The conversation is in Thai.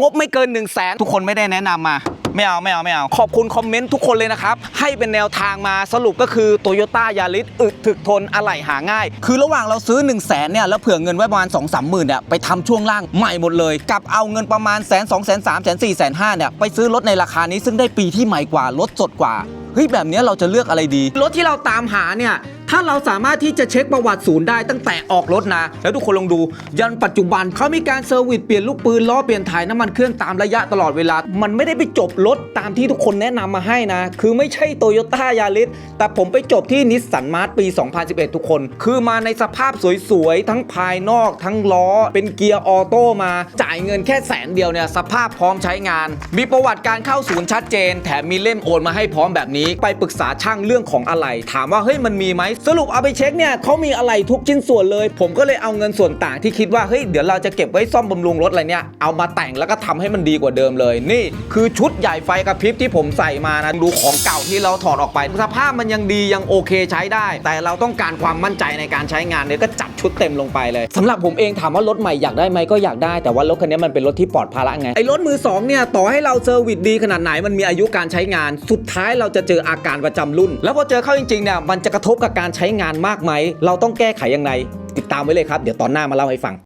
งบไม่เกิน1 0 0 0 0แสนทุกคนไม่ได้แนะนำมา ไม่เอาไม่เอาไม่เอา ขอบคุณคอมเมนต์ทุกคนเลยนะครับ ให้เป็นแนวทางมาสรุปก็คือ Toyota Yaris อึดถึกทนอะไหล่หาง่าย คือระหว่างเราซื้อ1 0 0 0 0แสนเนี่ย แล้วเผื่อเงินไว้ประมาณ2 3 0 0 0 0เนี่ยไปทำช่วงล่างใหม่หมดเลยกับเอาเงินประมาณแสนสองแสนสามแสนสี่แสนห้าเนี่ยไปซื้อรถในราคานี้ซึ่งได้ปีที่ใหม่กว่ารถสดกว่าเฮ้ยแบบนี้เราจะเลือกอะไรดี รถที่เราตามหาเนี่ย ถ้าเราสามารถที่จะเช็คประวัติศูนย์ได้ตั้งแต่ออกรถนะ แล้วทุกคนลองดู ยันปัจจุบันเขามีการเซอร์วิสเปลี่ยนลูกปืนล้อเปลี่ยนถ่ายน้ำมันเครื่องตามระยะตลอดเวลา มันไม่ได้ไปจบรถตามที่ทุกคนแนะนำมาให้นะ คือไม่ใช่โตโยต้ายาริสแต่ผมไปจบที่นิสสันมาร์ทปี 2011 ทุกคน คือมาในสภาพสวยๆ ทั้งภายนอก ทั้งล้อ เป็นเกียร์ออโต้มา จ่ายเงินแค่แสนเดียวเนี่ยสภาพพร้อมใช้งาน มีประวัติการเข้าศูนย์ชัดเจน แถมมีเล่มโอนมาให้พร้อมแบบนี้ ไปปรึกษาช่างเรื่องของอะไหล่ถามว่าเฮ้ยมันมีไหมสรุปเอาไปเช็คเนี่ยเขามีอะไหล่ทุกชิ้นส่วนเลย ผมก็เลยเอาเงินส่วนต่างที่คิดว่าเฮ้ยเดี๋ยวเราจะเก็บไว้ซ่อมบำรุงรถอะไรเนี่ยเอามาแต่งแล้วก็ทำให้มันดีกว่าเดิมเลย นี่คือชุดใหญ่ไฟกระพริบที่ผมใส่มานะดูของเก่าที่เราถอดออกไปสภาพมันยังดียังโอเคใช้ได้ แต่เราต้องการความมั่นใจในการใช้งานเนี่ยก็จัดชุดเต็มลงไปเลยสำหรับผมเองถามว่ารถใหม่อยากได้ไหมก็อยากได้แต่ว่ารถคันนี้มันเป็นรถที่ปลอดภาระไงไอ้รถมือสองเนี่ยต่อให้เราเซอร์วิสดีขนาดไหนมันมีอายุการใช้งาน สุดท้ายเราจะเจออาการประจำรุ่น แล้วพอเจอเข้าจริงๆเนี่ยมันจะกระทบกับการใช้งานมากไหม เราต้องแก้ไขยังไงติดตามไว้เลยครับ เดี๋ยวตอนหน้ามาเล่าให้ฟัง